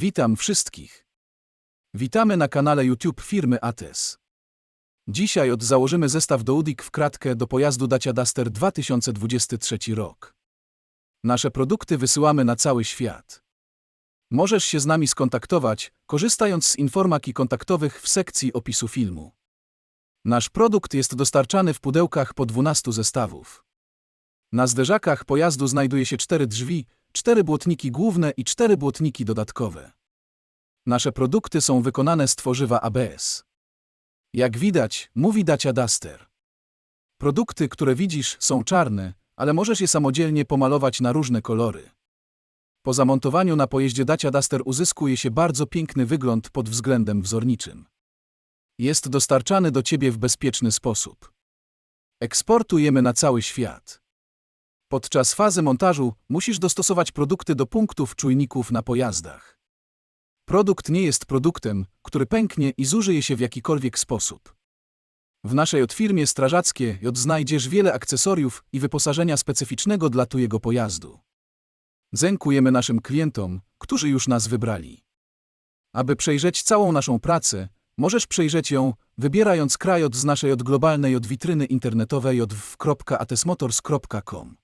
Witam wszystkich. Witamy na kanale YouTube firmy ATES. Dzisiaj odzałożymy zestaw do UDIK w kratkę do pojazdu Dacia Duster 2023 rok. Nasze produkty wysyłamy na cały świat. Możesz się z nami skontaktować, korzystając z informaki kontaktowych w sekcji opisu filmu. Nasz produkt jest dostarczany w pudełkach po 12 zestawów. Na zderzakach pojazdu znajduje się cztery drzwi, cztery błotniki główne i cztery błotniki dodatkowe. Nasze produkty są wykonane z tworzywa ABS. Jak widać, mówi Dacia Duster. Produkty, które widzisz, są czarne, ale możesz je samodzielnie pomalować na różne kolory. Po zamontowaniu na pojeździe Dacia Duster uzyskuje się bardzo piękny wygląd pod względem wzorniczym. Jest dostarczany do Ciebie w bezpieczny sposób. Eksportujemy na cały świat. Podczas fazy montażu musisz dostosować produkty do punktów czujników na pojazdach. Produkt nie jest produktem, który pęknie i zużyje się w jakikolwiek sposób. W naszej odfirmie strażackie J znajdziesz wiele akcesoriów i wyposażenia specyficznego dla Twojego pojazdu. Dziękujemy naszym klientom, którzy już nas wybrali. Aby przejrzeć całą naszą pracę, możesz przejrzeć ją, wybierając kraj od z naszej od globalnej od witryny internetowej od w.atesmotors.com.